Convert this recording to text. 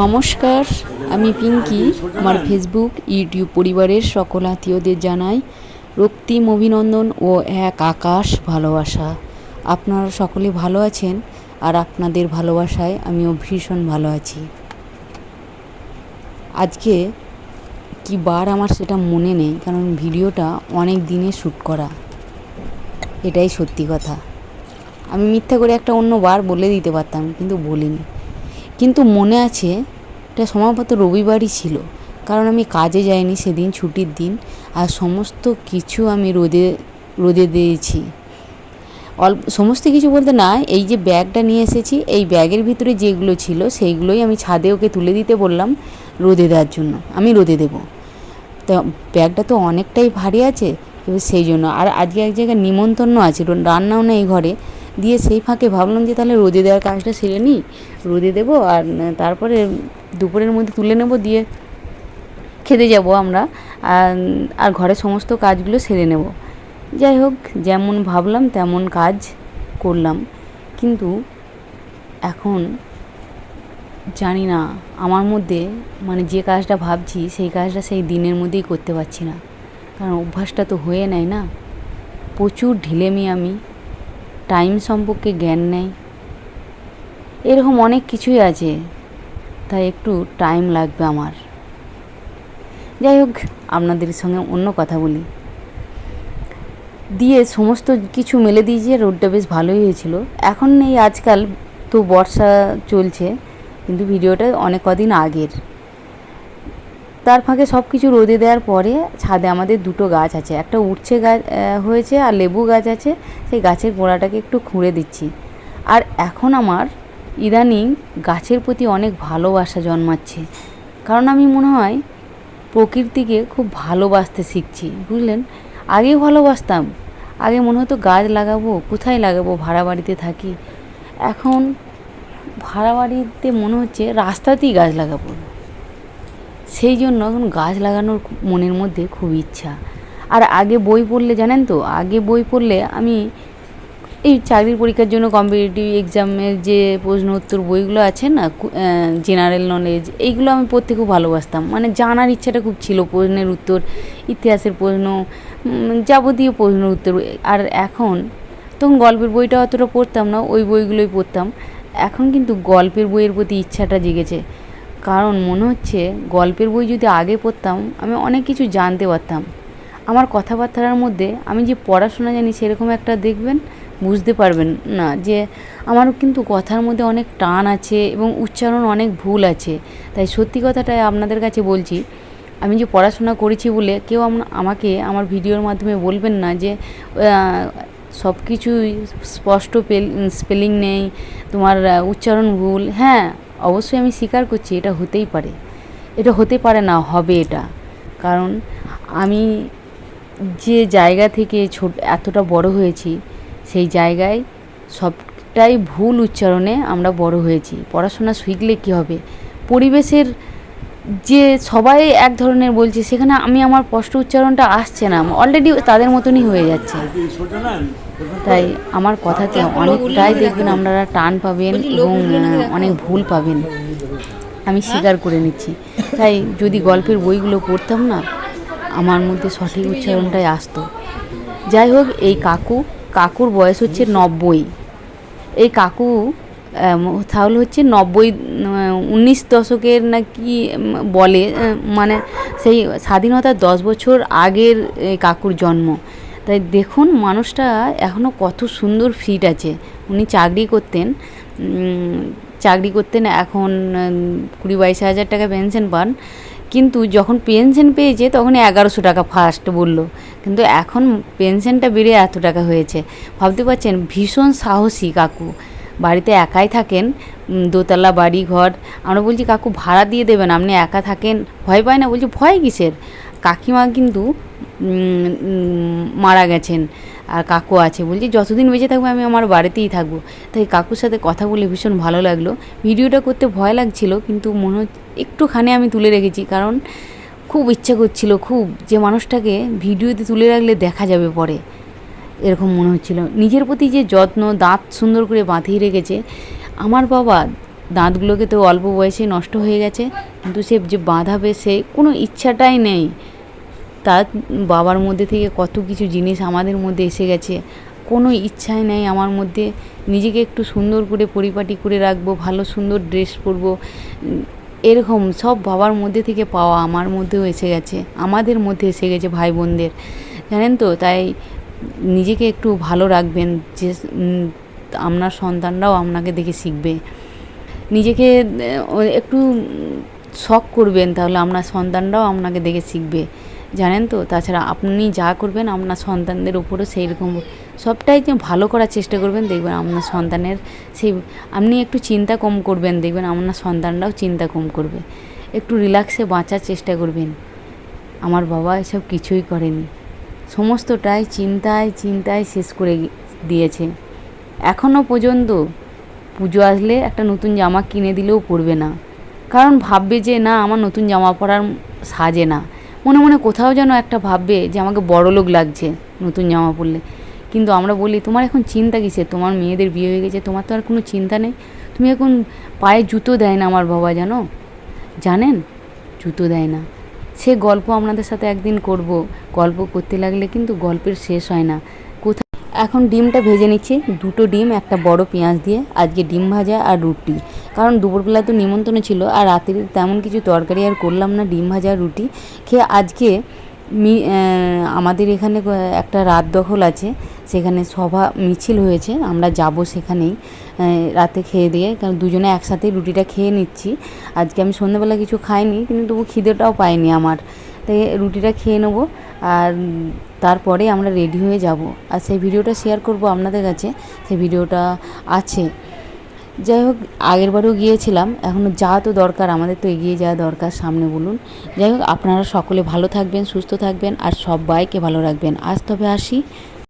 নমস্কার, আমি পিঙ্কি। আমার ফেসবুক ইউটিউব পরিবারের সকল আত্মীয়দের জানাই রক্তিম অভিনন্দন ও এক আকাশ ভালোবাসা। আপনারা সকলে ভালো আছেন আর আপনাদের ভালোবাসায় আমিও ভীষণ ভালো আছি। আজকে কি বার আমার সেটা মনে নেই, কারণ ভিডিওটা অনেক দিনে শ্যুট করা। এটাই সত্যি কথা। আমি মিথ্যা করে একটা অন্য বার বলে দিতে পারতাম, কিন্তু বলিনি। কিন্তু মনে আছে, এটা সম্ভবত রবিবারই ছিল। কারণ আমি কাজে যাইনি সেদিন, ছুটির দিন, আর সমস্ত কিছু আমি রোদে রোদে দিয়েছি। অল্প সমস্ত কিছু বলতে না, এই যে ব্যাগটা নিয়ে এসেছি, এই ব্যাগের ভিতরে যেগুলো ছিল, সেইগুলোই আমি ছাদে ওকে তুলে দিতে বললাম রোদে দেওয়ার জন্য। আমি রোদে দেবো। তো ব্যাগটা তো অনেকটাই ভারী আছে, এবার সেই জন্য। আর আজকে এক জায়গায় নিমন্ত্রণ আছে রান্নাও নেই ঘরে। দিয়ে সেই ফাঁকে ভাবলাম যে তাহলে রোদে দেওয়ার কাজটা সেরে নিই। রোদে দেবো আর তারপরে দুপুরের মধ্যে তুলে নেব দিয়ে খেতে যাব আমরা। আর ঘরের সমস্ত কাজগুলো সেরে নেব। যাই হোক, যেমন ভাবলাম তেমন কাজ করলাম। কিন্তু এখন জানি না, আমার মধ্যে মানে যে কাজটা ভাবছি সেই কাজটা সেই দিনের মধ্যেই করতে পারছি না। কারণ অভ্যাসটা তো হয়ে নেয় না। প্রচুর ঢিলেমি আমি টাইম সম্পর্কে জ্ঞান নেই। এরকম অনেক কিছুই আছে, তাই একটু টাইম লাগবে আমার। যাই হোক, আপনাদের সঙ্গে অন্য কথা বলি। দিয়ে সমস্ত কিছু মেলে দিয়েছে রোডটা বেশ ভালোই হয়েছিল। এখন এই আজকাল তো বর্ষা চলছে, কিন্তু ভিডিওটা অনেক কদিন আগের। তার ফাঁকে সব কিছু রোদে দেওয়ার পরে ছাদে আমাদের দুটো গাছ আছে। একটা উঠছে গাছ হয়েছে আর লেবু গাছ আছে। সেই গাছের গোড়াটাকে একটু খুঁড়ে দিচ্ছি। আর এখন আমার ইদানিং গাছের প্রতি অনেক ভালোবাসা জন্মাচ্ছে। কারণ আমি মনে হয় প্রকৃতিকে খুব ভালোবাসতে শিখছি, বুঝলেন? আগেও ভালোবাসতাম। আগে মনে হতো গাছ লাগাবো, কোথায় লাগাবো, ভাড়া বাড়িতে থাকি। এখন ভাড়া বাড়িতে মনে হচ্ছে রাস্তাতেই গাছ লাগাবো। সেই জন্য এখন গাছ লাগানোর মনের মধ্যে খুব ইচ্ছা। আর আগে বই পড়লে, জানেন তো, আগে বই পড়লে আমি এই চাকরির পরীক্ষার জন্য কম্পিটিটিভ এক্সামের যে প্রশ্ন উত্তর বইগুলো আছে না জেনারেল নলেজ এইগুলো আমি পড়তে খুব ভালোবাসতাম। মানে জানার ইচ্ছাটা খুব ছিল, প্রশ্নের উত্তর, ইতিহাসের প্রশ্ন যাবতীয় প্রশ্নের উত্তর। আর এখন তখন গল্পের বইটা অতটা পড়তাম না, ওই বইগুলোই পড়তাম। এখন কিন্তু গল্পের বইয়ের প্রতি ইচ্ছাটা জেগেছে। কারণ মনে হচ্ছে গল্পের বই যদি আগে পড়তাম, আমি অনেক কিছু জানতে পারতাম। আমার কথাবার্তার মধ্যে আমি যে পড়াশোনা জানি সেরকম একটা দেখবেন, বুঝতে পারবেন না যে আমার কিন্তু কথার মধ্যে অনেক টান আছে এবং উচ্চারণ অনেক ভুল আছে। তাই সত্যি কথাটাই আপনাদের কাছে বলছি, আমি যে পড়াশোনা করেছি বলে কেউ আমাকে আমার ভিডিওর মাধ্যমে বলবেন না যে সব কিছুই স্পষ্ট স্পেলিং নেই, তোমার উচ্চারণ ভুল। হ্যাঁ অবশ্যই আমি স্বীকার করছি, এটা হতেই পারে। এটা হতে পারে না, হবে এটা। কারণ আমি যে জায়গা থেকে ছোট, এতটা বড় হয়েছি, সেই জায়গায় সবটাই ভুল উচ্চারণে আমরা বড় হয়েছি। পড়াশোনা শিখলে কী হবে? পরিবেশের যে সবাই এক ধরনের বলছে, সেখানে আমি আমার স্পষ্ট উচ্চারণটা আসছে না। অলরেডি তাদের মতনই হয়ে যাচ্ছে। তাই আমার কথাতে অনেকটাই দেখবেন আপনারা টান পাবেন এবং অনেক ভুল পাবেন। আমি স্বীকার করে নিচ্ছি। তাই যদি গল্পের বইগুলো পড়তাম না আমার মধ্যে সঠিক উচ্চারণটাই আসতো। যাই হোক এই কাকু কাকুর বয়স হচ্ছে নব্বই। এই কাকু তাহলে হচ্ছে নব্বই উনিশ দশকের নাকি বলে মানে সেই স্বাধীনতার দশ বছর আগের এই কাকুর জন্ম। তাই দেখুন মানুষটা এখনও কত সুন্দর ফিট আছে। উনি চাকরি করতেন চাকরি করতেন এখন কুড়ি বাইশ হাজার টাকা পেনশন পান। কিন্তু যখন পেনশন পেয়েছে তখন এগারোশো টাকা ফার্স্ট বলল। কিন্তু এখন পেনশনটা বেড়ে এত টাকা হয়েছে। ভাবতে পারছেন, ভীষণ সাহসী কাকু। বাড়িতে একাই থাকেন দোতলা বাড়ি ঘর। আমরা বলছি, কাকু ভাড়া দিয়ে দেবেন, আপনি একা থাকেন, ভয় পায় না? বলছি, ভয় কিসের? কাকিমা কিন্তু মারা গেছেন, আর কাকু আছে বলছি, যতদিন বেঁচে থাকব আমি আমার বাড়িতেই থাকব। তাই কাকুর সাথে কথা বলে ভীষণ ভালো লাগল। ভিডিওটা করতে ভয় লাগছিল, কিন্তু মনে একটুখানি আমি তুলে রেখেছি, কারণ খুব ইচ্ছা করছিল, খুব যে মানুষটাকে ভিডিওতে তুলে রাখলে দেখা যাবে পরে, এরকম মনে হচ্ছিল। নিজের প্রতি যে যত্ন, দাঁত সুন্দর করে বাঁধিয়ে রেখেছে, আমার বাবা দাঁতগুলোকে তো অল্প বয়সে নষ্ট হয়ে গেছে, কিন্তু সে যে বাঁধাবে সে কোনো ইচ্ছাটাই নেই। তার বাবার মধ্যে থেকে কত কিছু জিনিস আমাদের মধ্যে এসে গেছে। কোনো ইচ্ছাই নেই আমার মধ্যে। নিজেকে একটু সুন্দর করে পরিপাটি করে রাখব, ভালো সুন্দর ড্রেস পরবো। এরকম সব বাবার মধ্যে থেকে পাওয়া আমার মধ্যেও এসে গেছে, আমাদের মধ্যে এসে গেছে ভাই বোনদের জানেন তো? তাই নিজেকে একটু ভালো রাখবেন যে আপনার সন্তানরাও আপনাকে দেখে শিখবে। নিজেকে একটু শখ করবেন তাহলে আপনার সন্তানরাও আপনাকে দেখে শিখবে। জানেন তো? তাছাড়া আপনি যা করবেন আপনার সন্তানদের উপরও সেই রকম সবটাই যে ভালো করার চেষ্টা করবেন, দেখবেন আপনার সন্তানের সেই, আপনি একটু চিন্তা কম করবেন, দেখবেন আপনার সন্তানরাও চিন্তা কম করবে। একটু রিল্যাক্সে বাঁচার চেষ্টা করবেন। আমার বাবা এসব কিছুই করেনি। সমস্তটাই চিন্তায় চিন্তায় শেষ করে দিয়েছে। এখনও পর্যন্ত পুজো আসলে একটা নতুন জামা কিনে দিলেও পরবে না। কারণ ভাববে যে, না, আমার নতুন জামা পরার সাজে না। মনে মনে কোথাও যেন একটা ভাববে যে আমাকে বড় লোক লাগছে নতুন জামা পরলে। কিন্তু আমরা বলি, তোমার এখন চিন্তা কিসে তোমার মেয়েদের বিয়ে হয়ে গেছে, তোমার তো আর কোনো চিন্তা নেই। তুমি এখন পায়ে জুতো দেয় না আমার বাবা, জানো? জানেন? জুতো দেয় না। সে গল্প আপনাদের সাথে একদিন করব। গল্প করতে লাগলে কিন্তু গল্পের শেষ হয় না। এখন ডিমটা ভেজে নিচ্ছি। দুটো ডিম, একটা বড় পেঁয়াজ দিয়ে, আজকে ডিম ভাজা আর রুটি। কারণ দুপুরবেলা তো নিমন্ত্রণ ছিল, আর রাতের তেমন কিছু তরকারি আর করলাম না, ডিম ভাজা রুটি। খেয়ে আজকে মি আমাদের এখানে একটা রাত দখল আছে, সেখানে সভা মিছিল হয়েছে, আমরা যাব সেখানেই রাতে খেয়ে দিয়ে, কারণ দুজনে একসাথে রুটিটা খেয়ে নিচ্ছি। আজকে আমি সন্ধ্যেবেলা কিছু খাইনি, কিন্তু তবু খিদেটাও পাইনি আমার। তাই রুটিটা খেয়ে নেব। আর তারপরে আমরা রেডি হয়ে যাব। আর সেই ভিডিওটা শেয়ার করব আপনাদের কাছে। সেই ভিডিওটা আছে। যাই হোক, আগের বারেও গিয়েছিলাম। এখনও যা তো দরকার, আমাদের তো এগিয়ে যাওয়া দরকার সামনে বলুন। যাই হোক, আপনারা সকলে ভালো থাকবেন, সুস্থ থাকবেন, আর সবাইকে ভালো রাখবেন। আজ তবে আসি।